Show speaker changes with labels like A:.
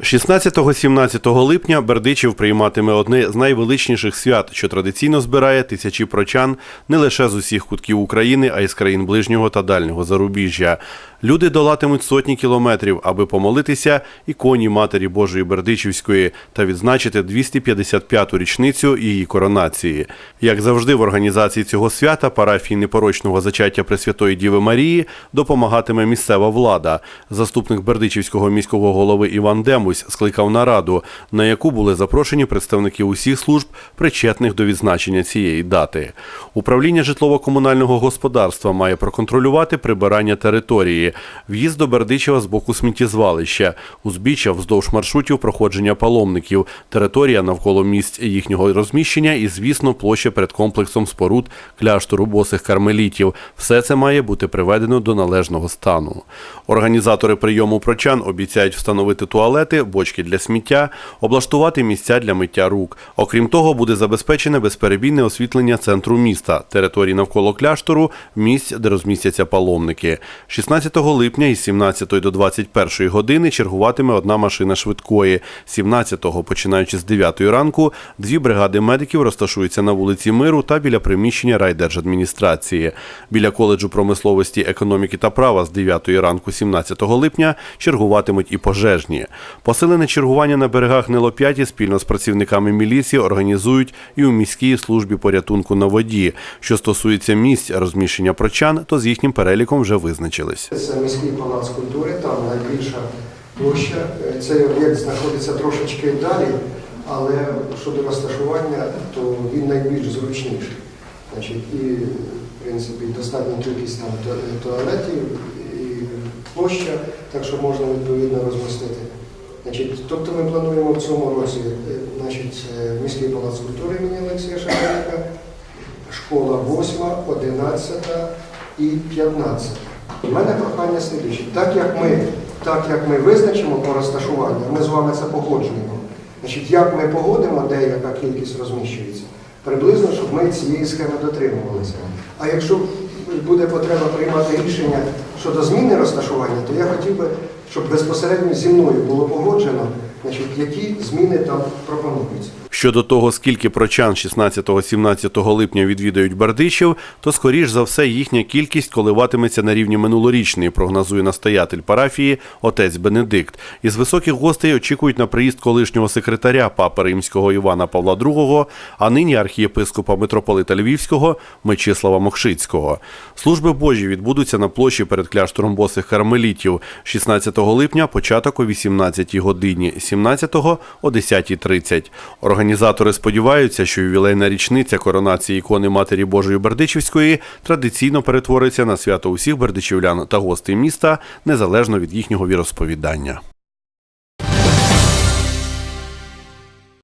A: 16-17 липня Бердичів прийматиме одне з найвеличніших свят, що традиційно збирає тисячі прочан не лише з усіх кутків України, а й з країн ближнього та дальнього зарубіжжя. Люди долатимуть сотні кілометрів, аби помолитися іконі Матері Божої Бердичівської та відзначити 255-ту річницю її коронації. Як завжди, в організації цього свята парафії непорочного зачаття Пресвятої Діви Марії допомагатиме місцева влада. Заступник Бердичівського міського голови Іван Демусь скликав нараду, на яку були запрошені представники усіх служб, причетних до відзначення цієї дати. Управління житлово-комунального господарства має проконтролювати прибирання території, в'їзд до Бердичева з боку сміттєзвалища, узбіччя вздовж маршрутів проходження паломників, територія навколо місць їхнього розміщення і, звісно, площа перед комплексом споруд кляштору босих кармелітів. Все це має бути приведено до належного стану. Організатори прийому прочан обіцяють встановити туалети, бочки для сміття, облаштувати місця для миття рук. Окрім того, буде забезпечене безперебійне освітлення центру міста, території навколо кляштору, місць, де розмістяться паломники. 16 липня із 17 до 21 години чергуватиме одна машина швидкої. 17-го, починаючи з 9 ранку, дві бригади медиків розташуються на вулиці Миру та біля приміщення райдержадміністрації. Біля коледжу промисловості, економіки та права з 9 ранку 17 липня чергуватимуть і пожежні. Посилене чергування на берегах Нелоп'яті спільно з працівниками міліції організують і у міській службі порятунку на воді. Що стосується місць розміщення прочан, то з їхнім переліком вже визначились.
B: Це міський палац культури, там найбільша площа. Цей об'єкт знаходиться трошечки далі, але щодо розташування, то він найбільш зручніший. Значить, і, в принципі, достатня кількість там туалетів і площа, так що можна відповідно розмістити. Значить, тобто ми плануємо в цьому році е, значить, е, міський палац культури імені Олексія Шевченка, школа 8, 11 і 15. У мене прохання слідуюче. Так як ми, так як ми визначимо по розташуванню, ми з вами це погоджуємо. Значить, як ми погодимо, де яка кількість розміщується, приблизно, щоб ми цієї схеми дотримувалися. А якщо буде потреба приймати рішення щодо зміни розташування, то я хотів би, щоб безпосередньо зі мною було погоджено, значить, які зміни там пропонуються.
A: Щодо того, скільки прочан 16-17 липня відвідають Бердичів, то скоріш за все їхня кількість коливатиметься на рівні минулорічної, прогнозує настоятель парафії отець Бенедикт. Із високих гостей очікують на приїзд колишнього секретаря папи римського Івана Павла II, а нині архієпископа митрополита Львівського Мечислава Мохшицького. Служби Божі відбудуться на площі перед кляштором босих кармелітів 16 липня, початок о 18 годині, 17-го о 10.30. Організатори сподіваються, що ювілейна річниця коронації ікони Матері Божої Бердичівської традиційно перетвориться на свято усіх бердичівлян та гостей міста незалежно від їхнього віросповідання.